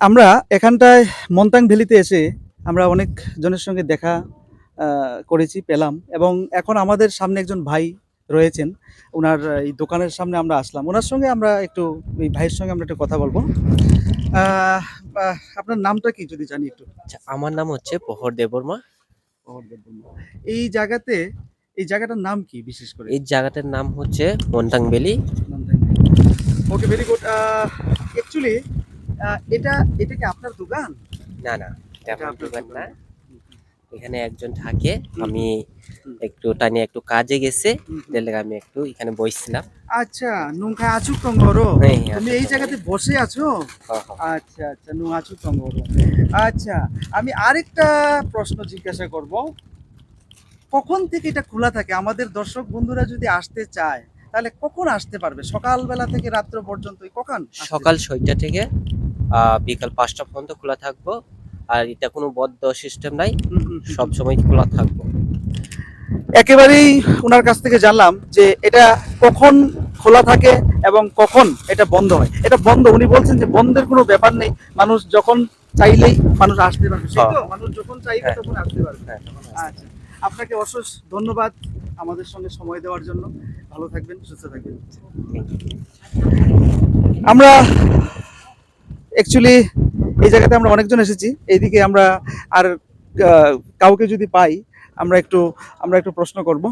আমরা এখানটায় মন্তাং ভ্যালিতে এসে আমরা অনেক জনের সঙ্গে দেখা করেছি পেলাম এবং এখন আমাদের সামনে একজন ভাই রয়েছেন। ওনার এই দোকানের সামনে আমরা আসলাম। ওনার সঙ্গে আমরা একটু এই ভাইয়ের সঙ্গে আমরা একটু কথা বলব। আপনার নামটা কি যদি জানি একটু? আচ্ছা আমার নাম হচ্ছে প্রহর দেববর্মা। এই জায়গাতে এই জায়গাটার নাম কি বিশেষ করে? এই জায়গাটার নাম হচ্ছে মন্টাং valley. Okay very good actually এটা এটা কি আপনার দোকান? না না এটা এটা আমার দোকান না। এখানে একজন থাকে আমি একটু টানি একটু কাজে গেছে আমি একটু এখানে বসছিলাম। আচ্ছা টঙ্গরো হ্যাঁ, হ্যাঁ, তুমি এই জায়গাতে বসে আছো? হ্যাঁ, হ্যাঁ। আচ্ছা আচ্ছা নু আচুক টঙ্গরো আচ্ছা আমি আরেকটা প্রশ্ন জিজ্ঞাসা করব। কখন থেকে এটা খোলা থাকে? আমাদের দর্শক বন্ধুরা যদি আসতে চায় তাহলে কখন আসতে পারবে? সকালবেলা থেকে রাত্র পর্যন্ত কখন সকাল ছয়টা থেকে বিকাল পাঁচটা পর্যন্ত খোলা থাকব। আর এটা কোনো বদ্ধ সিস্টেম নাই। সব সময় খোলা থাকব। একেবারেই ওনার কাছ থেকে জানলাম যে এটা কখন খোলা থাকে এবং কখন এটা বন্ধ হয়। এটা বন্ধ উনি বলছেন যে বন্ধের কোনো ব্যাপার নেই। মানুষ যখন চাইলেই মানুষ আসতে পারবে। হ্যাঁ। মানুষ যখন চাইবে হ্যাঁ। তখন আসতে পারবে। হ্যাঁ, আচ্ছা আপনাকে অশেষ ধন্যবাদ আমাদের সঙ্গে সময় দেওয়ার জন্য। ভালো থাকবেন সুস্থ থাকবেন। আমরা অ্যাকচুয়ালি এই জায়গাতে আমরা অনেকজন এসেছি। এইদিকে আমরা আর কাউকে যদি পাই, আমরা একটু আমরা একটু প্রশ্ন করব।